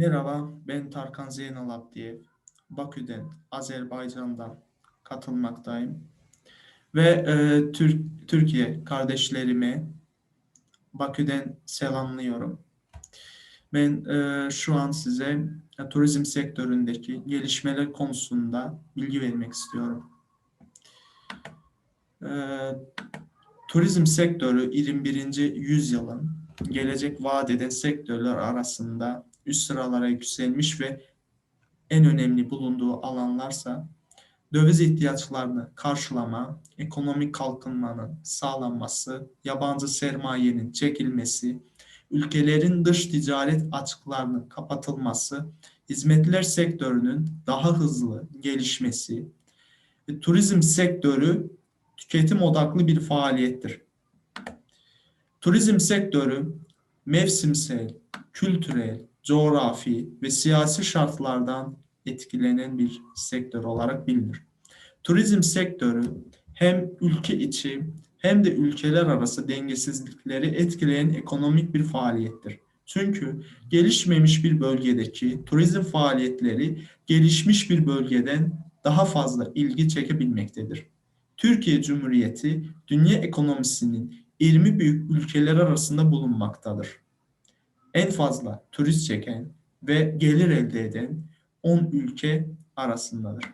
Merhaba, ben Tarkan Zeynal Abdiyev. Bakü'den, Azerbaycan'dan katılmaktayım. Ve e, Türk, Türkiye kardeşlerimi Bakü'den selamlıyorum. Ben e, şu an size e, turizm sektöründeki gelişmeler konusunda bilgi vermek istiyorum. E, turizm sektörü 21. yüzyılın gelecek vaat eden sektörler arasında üst sıralara yükselmiş ve en önemli bulunduğu alanlarsa döviz ihtiyaçlarını karşılama, ekonomik kalkınmanın sağlanması, yabancı sermayenin çekilmesi, ülkelerin dış ticaret açıklarının kapatılması, hizmetler sektörünün daha hızlı gelişmesi ve turizm sektörü tüketim odaklı bir faaliyettir. Turizm sektörü mevsimsel, kültürel, coğrafi ve siyasi şartlardan etkilenen bir sektör olarak bilinir. Turizm sektörü hem ülke içi hem de ülkeler arası dengesizlikleri etkileyen ekonomik bir faaliyettir. Çünkü gelişmemiş bir bölgedeki turizm faaliyetleri gelişmiş bir bölgeden daha fazla ilgi çekebilmektedir. Türkiye Cumhuriyeti dünya ekonomisinin 20 büyük ülkeler arasında bulunmaktadır en fazla turist çeken ve gelir elde eden 10 ülke arasındadır.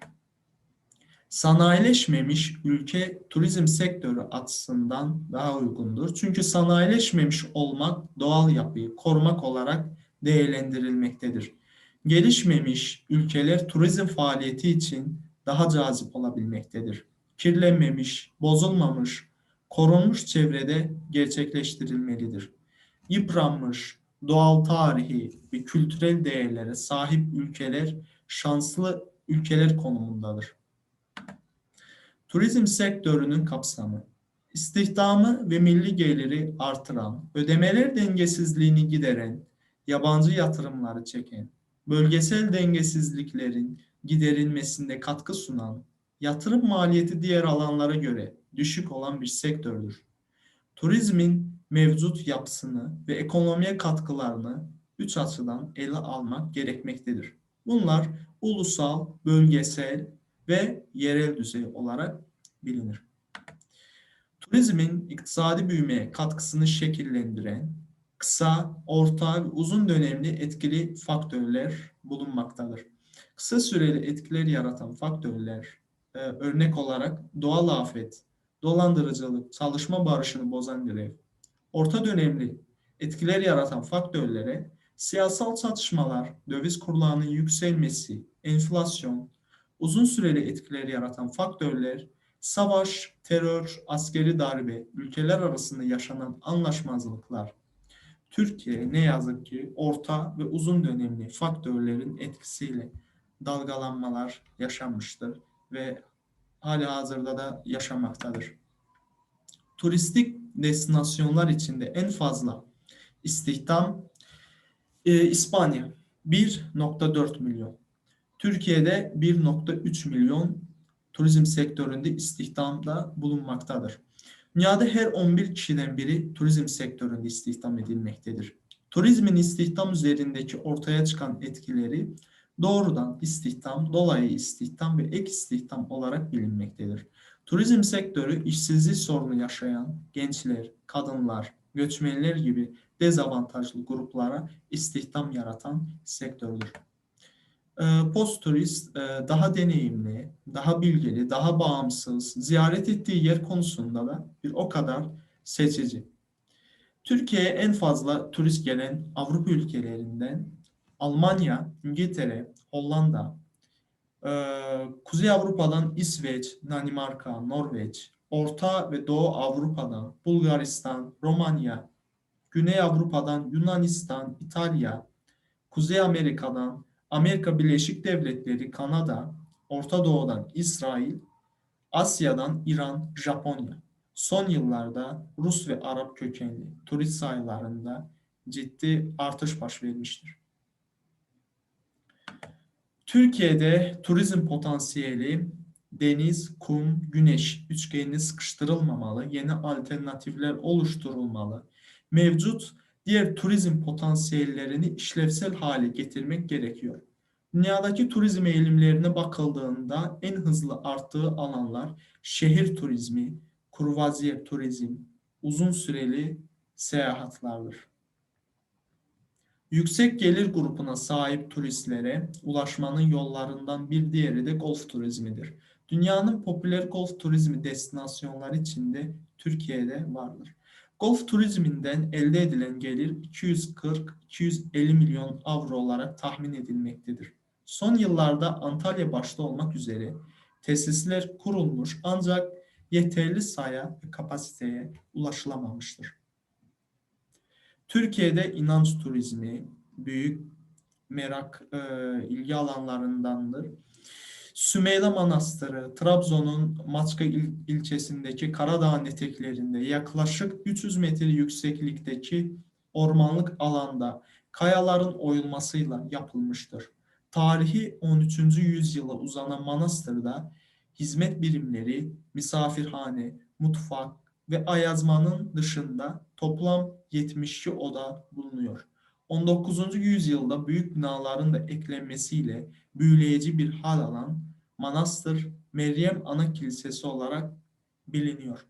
Sanayileşmemiş ülke turizm sektörü açısından daha uygundur. Çünkü sanayileşmemiş olmak doğal yapıyı korumak olarak değerlendirilmektedir. Gelişmemiş ülkeler turizm faaliyeti için daha cazip olabilmektedir. Kirlenmemiş, bozulmamış, korunmuş çevrede gerçekleştirilmelidir. Yıpranmış, doğal tarihi ve kültürel değerlere sahip ülkeler şanslı ülkeler konumundadır. Turizm sektörünün kapsamı istihdamı ve milli geliri artıran, ödemeler dengesizliğini gideren, yabancı yatırımları çeken, bölgesel dengesizliklerin giderilmesinde katkı sunan, yatırım maliyeti diğer alanlara göre düşük olan bir sektördür. Turizmin mevcut yapısını ve ekonomiye katkılarını üç açıdan ele almak gerekmektedir. Bunlar ulusal, bölgesel ve yerel düzey olarak bilinir. Turizmin iktisadi büyümeye katkısını şekillendiren kısa, orta ve uzun dönemli etkili faktörler bulunmaktadır. Kısa süreli etkiler yaratan faktörler e, örnek olarak doğal afet, dolandırıcılık, çalışma barışını bozan grev, orta dönemli etkiler yaratan faktörlere siyasal çatışmalar, döviz kurlarının yükselmesi, enflasyon, uzun süreli etkiler yaratan faktörler, savaş, terör, askeri darbe, ülkeler arasında yaşanan anlaşmazlıklar, Türkiye ne yazık ki orta ve uzun dönemli faktörlerin etkisiyle dalgalanmalar yaşanmıştır ve hala hazırda da yaşamaktadır. Turistik destinasyonlar içinde en fazla istihdam e, İspanya 1.4 milyon. Türkiye'de 1.3 milyon turizm sektöründe istihdamda bulunmaktadır. Dünyada her 11 kişiden biri turizm sektöründe istihdam edilmektedir. Turizmin istihdam üzerindeki ortaya çıkan etkileri doğrudan istihdam, dolayı istihdam ve ek istihdam olarak bilinmektedir. Turizm sektörü işsizlik sorunu yaşayan gençler, kadınlar, göçmenler gibi dezavantajlı gruplara istihdam yaratan sektördür. Ee, post turist e, daha deneyimli, daha bilgili, daha bağımsız, ziyaret ettiği yer konusunda da bir o kadar seçici. Türkiye'ye en fazla turist gelen Avrupa ülkelerinden Almanya, İngiltere, Hollanda, Kuzey Avrupa'dan İsveç, Danimarka, Norveç, Orta ve Doğu Avrupa'dan Bulgaristan, Romanya, Güney Avrupa'dan Yunanistan, İtalya, Kuzey Amerika'dan Amerika Birleşik Devletleri, Kanada, Orta Doğu'dan İsrail, Asya'dan İran, Japonya. Son yıllarda Rus ve Arap kökenli turist sayılarında ciddi artış baş vermiştir. Türkiye'de turizm potansiyeli deniz, kum, güneş üçgenine sıkıştırılmamalı, yeni alternatifler oluşturulmalı. Mevcut diğer turizm potansiyellerini işlevsel hale getirmek gerekiyor. Dünyadaki turizm eğilimlerine bakıldığında en hızlı arttığı alanlar şehir turizmi, kruvaziyer turizm, uzun süreli seyahatlerdir. Yüksek gelir grubuna sahip turistlere ulaşmanın yollarından bir diğeri de golf turizmidir. Dünyanın popüler golf turizmi destinasyonları içinde Türkiye'de vardır. Golf turizminden elde edilen gelir 240-250 milyon avro olarak tahmin edilmektedir. Son yıllarda Antalya başta olmak üzere tesisler kurulmuş ancak yeterli saya ve kapasiteye ulaşılamamıştır. Türkiye'de inanç turizmi büyük merak e, ilgi alanlarındandır. Sümeyla Manastırı, Trabzon'un Maçka il, ilçesindeki Karadağ eteklerinde yaklaşık 300 metre yükseklikteki ormanlık alanda kayaların oyulmasıyla yapılmıştır. Tarihi 13. yüzyıla uzanan manastırda hizmet birimleri, misafirhane, mutfak ve ayazmanın dışında toplam 72 oda bulunuyor. 19. yüzyılda büyük binaların da eklenmesiyle büyüleyici bir hal alan manastır Meryem Ana Kilisesi olarak biliniyor.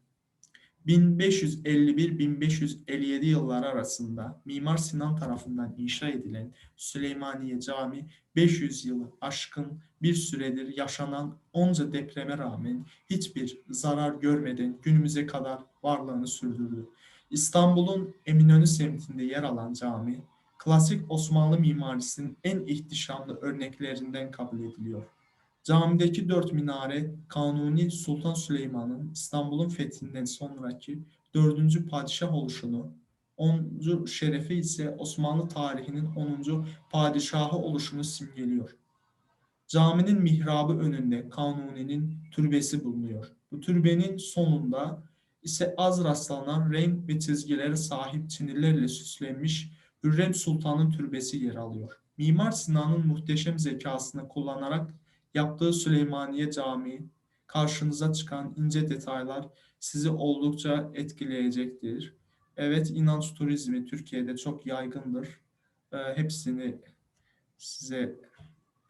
1551-1557 yılları arasında Mimar Sinan tarafından inşa edilen Süleymaniye Cami 500 yılı aşkın bir süredir yaşanan onca depreme rağmen hiçbir zarar görmeden günümüze kadar varlığını sürdürdü. İstanbul'un Eminönü semtinde yer alan cami, klasik Osmanlı mimarisinin en ihtişamlı örneklerinden kabul ediliyor. Camideki dört minare Kanuni Sultan Süleyman'ın İstanbul'un fethinden sonraki dördüncü padişah oluşunu, 10. şerefi ise Osmanlı tarihinin 10. padişahı oluşunu simgeliyor. Caminin mihrabı önünde Kanuni'nin türbesi bulunuyor. Bu türbenin sonunda ise az rastlanan renk ve çizgilere sahip çinilerle süslenmiş Hürrem Sultan'ın türbesi yer alıyor. Mimar Sinan'ın muhteşem zekasını kullanarak yaptığı Süleymaniye Camii, karşınıza çıkan ince detaylar sizi oldukça etkileyecektir. Evet, inanç turizmi Türkiye'de çok yaygındır. E, hepsini size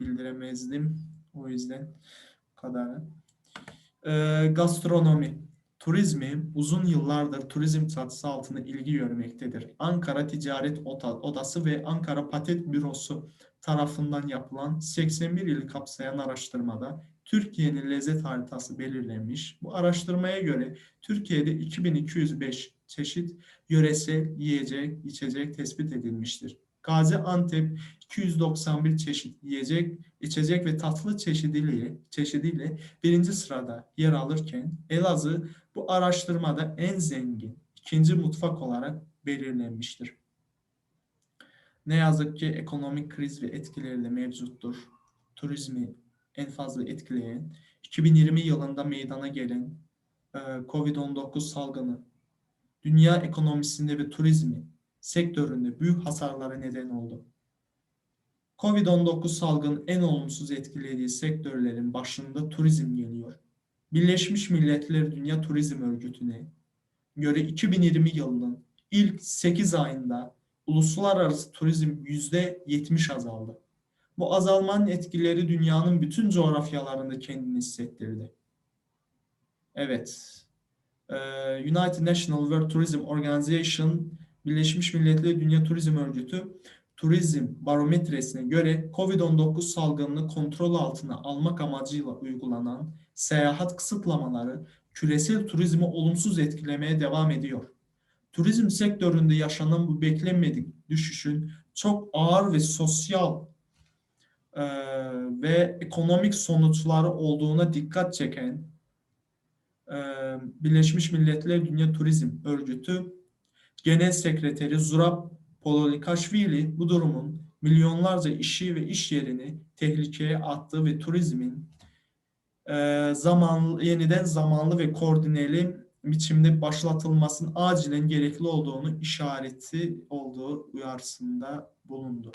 bildiremezdim. O yüzden bu kadar. E, gastronomi. Turizmi uzun yıllardır turizm çatısı altında ilgi görmektedir. Ankara Ticaret Odası ve Ankara Patent Bürosu tarafından yapılan 81 ili kapsayan araştırmada Türkiye'nin lezzet haritası belirlenmiş. Bu araştırmaya göre Türkiye'de 2205 çeşit yöresel yiyecek, içecek tespit edilmiştir. Gaziantep 291 çeşit yiyecek, içecek ve tatlı çeşidiyle, çeşidiyle birinci sırada yer alırken Elazığ bu araştırmada en zengin ikinci mutfak olarak belirlenmiştir. Ne yazık ki ekonomik kriz ve etkileri de mevcuttur. Turizmi en fazla etkileyen 2020 yılında meydana gelen e, COVID-19 salgını dünya ekonomisinde ve turizmi sektöründe büyük hasarlara neden oldu. Covid-19 salgının en olumsuz etkilediği sektörlerin başında turizm geliyor. Birleşmiş Milletler Dünya Turizm Örgütü'ne göre 2020 yılının ilk 8 ayında uluslararası turizm %70 azaldı. Bu azalmanın etkileri dünyanın bütün coğrafyalarında kendini hissettirdi. Evet, United National World Tourism Organization Birleşmiş Milletler Dünya Turizm Örgütü Turizm Barometresine göre COVID-19 salgınını kontrol altına almak amacıyla uygulanan seyahat kısıtlamaları küresel turizmi olumsuz etkilemeye devam ediyor. Turizm sektöründe yaşanan bu beklenmedik düşüşün çok ağır ve sosyal e, ve ekonomik sonuçları olduğuna dikkat çeken e, Birleşmiş Milletler Dünya Turizm Örgütü Genel Sekreteri Zurab Pololikashvili bu durumun milyonlarca işi ve iş yerini tehlikeye attığı ve turizmin e, zaman yeniden zamanlı ve koordineli biçimde başlatılmasının acilen gerekli olduğunu işareti olduğu uyarısında bulundu.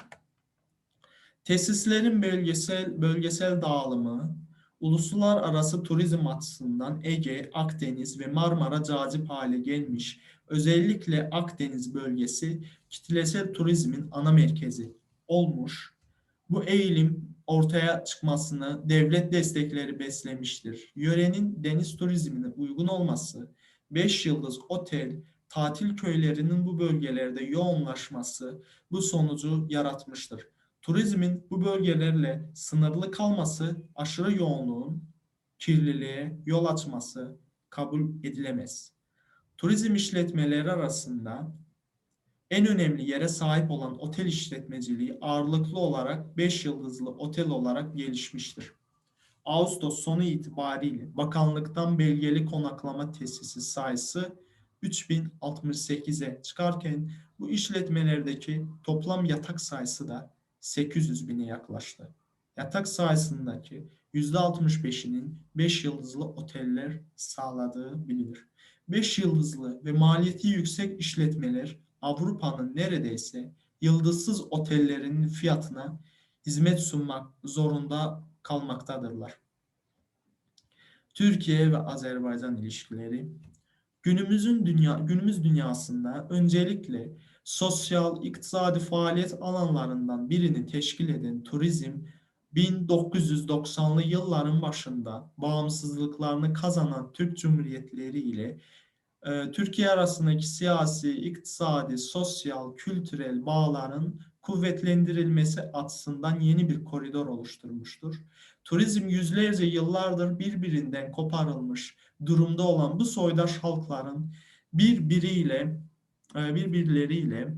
Tesislerin bölgesel bölgesel dağılımı uluslararası turizm açısından Ege, Akdeniz ve Marmara cazip hale gelmiş. Özellikle Akdeniz bölgesi kitlesel turizmin ana merkezi olmuş. Bu eğilim ortaya çıkmasını devlet destekleri beslemiştir. Yörenin deniz turizmine uygun olması, 5 yıldız otel, tatil köylerinin bu bölgelerde yoğunlaşması bu sonucu yaratmıştır. Turizmin bu bölgelerle sınırlı kalması aşırı yoğunluğun kirliliğe yol açması kabul edilemez. Turizm işletmeleri arasında en önemli yere sahip olan otel işletmeciliği ağırlıklı olarak 5 yıldızlı otel olarak gelişmiştir. Ağustos sonu itibariyle bakanlıktan belgeli konaklama tesisi sayısı 3068'e çıkarken bu işletmelerdeki toplam yatak sayısı da 800 bine yaklaştı. Yatak sayısındaki %65'inin 5 yıldızlı oteller sağladığı bilinir. 5 yıldızlı ve maliyeti yüksek işletmeler Avrupa'nın neredeyse yıldızsız otellerinin fiyatına hizmet sunmak zorunda kalmaktadırlar. Türkiye ve Azerbaycan ilişkileri günümüzün dünya günümüz dünyasında öncelikle sosyal, iktisadi faaliyet alanlarından birini teşkil eden turizm 1990'lı yılların başında bağımsızlıklarını kazanan Türk Cumhuriyetleri ile e, Türkiye arasındaki siyasi, iktisadi, sosyal, kültürel bağların kuvvetlendirilmesi açısından yeni bir koridor oluşturmuştur. Turizm yüzlerce yıllardır birbirinden koparılmış durumda olan bu soydaş halkların birbiriyle e, birbirleriyle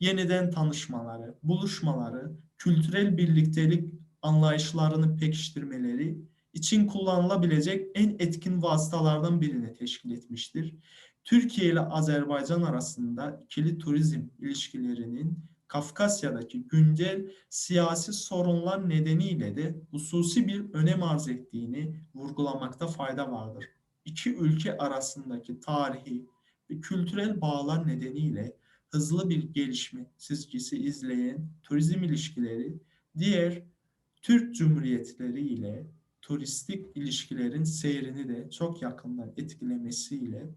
yeniden tanışmaları, buluşmaları, kültürel birliktelik anlayışlarını pekiştirmeleri için kullanılabilecek en etkin vasıtalardan birini teşkil etmiştir. Türkiye ile Azerbaycan arasında ikili turizm ilişkilerinin Kafkasya'daki güncel siyasi sorunlar nedeniyle de hususi bir önem arz ettiğini vurgulamakta fayda vardır. İki ülke arasındaki tarihi ve kültürel bağlar nedeniyle hızlı bir gelişme çizgisi izleyen turizm ilişkileri diğer Türk Cumhuriyetleri ile turistik ilişkilerin seyrini de çok yakından etkilemesiyle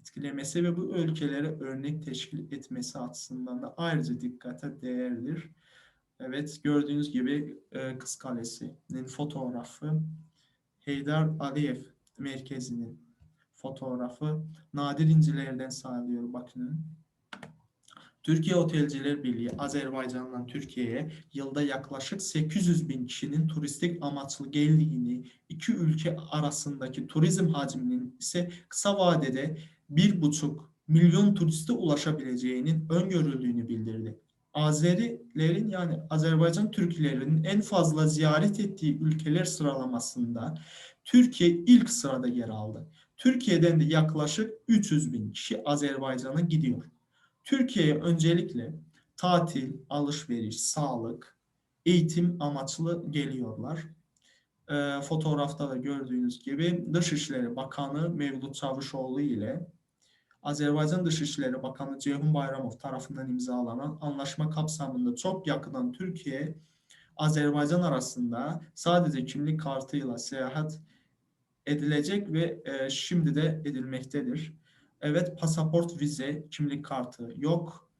etkilemesi ve bu ülkelere örnek teşkil etmesi açısından da ayrıca dikkate değerlidir. Evet gördüğünüz gibi e, Kız Kalesi'nin fotoğrafı Heydar Aliyev merkezinin fotoğrafı nadir incilerden sayılıyor bakın. Türkiye Otelciler Birliği Azerbaycan'dan Türkiye'ye yılda yaklaşık 800 bin kişinin turistik amaçlı geldiğini, iki ülke arasındaki turizm hacminin ise kısa vadede 1,5 milyon turiste ulaşabileceğinin öngörüldüğünü bildirdi. Azerilerin yani Azerbaycan Türklerinin en fazla ziyaret ettiği ülkeler sıralamasında Türkiye ilk sırada yer aldı. Türkiye'den de yaklaşık 300 bin kişi Azerbaycan'a gidiyor. Türkiye'ye öncelikle tatil, alışveriş, sağlık, eğitim amaçlı geliyorlar. E, fotoğrafta da gördüğünüz gibi Dışişleri Bakanı Mevlut Çavuşoğlu ile Azerbaycan Dışişleri Bakanı Ceyhun Bayramov tarafından imzalanan anlaşma kapsamında çok yakından Türkiye Azerbaycan arasında sadece kimlik kartıyla seyahat edilecek ve e, şimdi de edilmektedir. Evet pasaport, vize, kimlik kartı yok.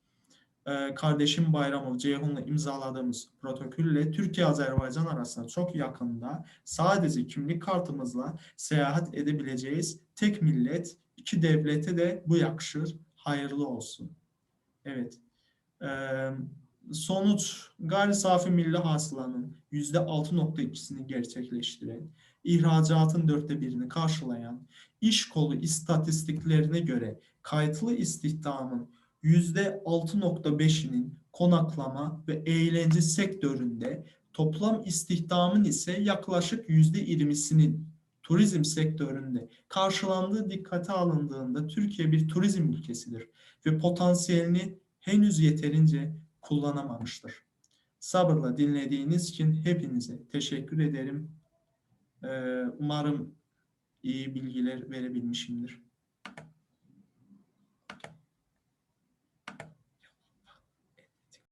Ee, kardeşim Bayramov Ceyhun'la imzaladığımız protokolle Türkiye-Azerbaycan arasında çok yakında sadece kimlik kartımızla seyahat edebileceğiz. Tek millet, iki devlete de bu yakışır. Hayırlı olsun. Evet. Ee, sonuç gayri safi milli hasılanın %6.2'sini gerçekleştiren, ihracatın dörtte birini karşılayan, iş kolu istatistiklerine göre kayıtlı istihdamın %6.5'inin konaklama ve eğlence sektöründe, toplam istihdamın ise yaklaşık %20'sinin turizm sektöründe karşılandığı dikkate alındığında Türkiye bir turizm ülkesidir ve potansiyelini henüz yeterince kullanamamıştır. Sabırla dinlediğiniz için hepinize teşekkür ederim. Umarım iyi bilgiler verebilmişimdir.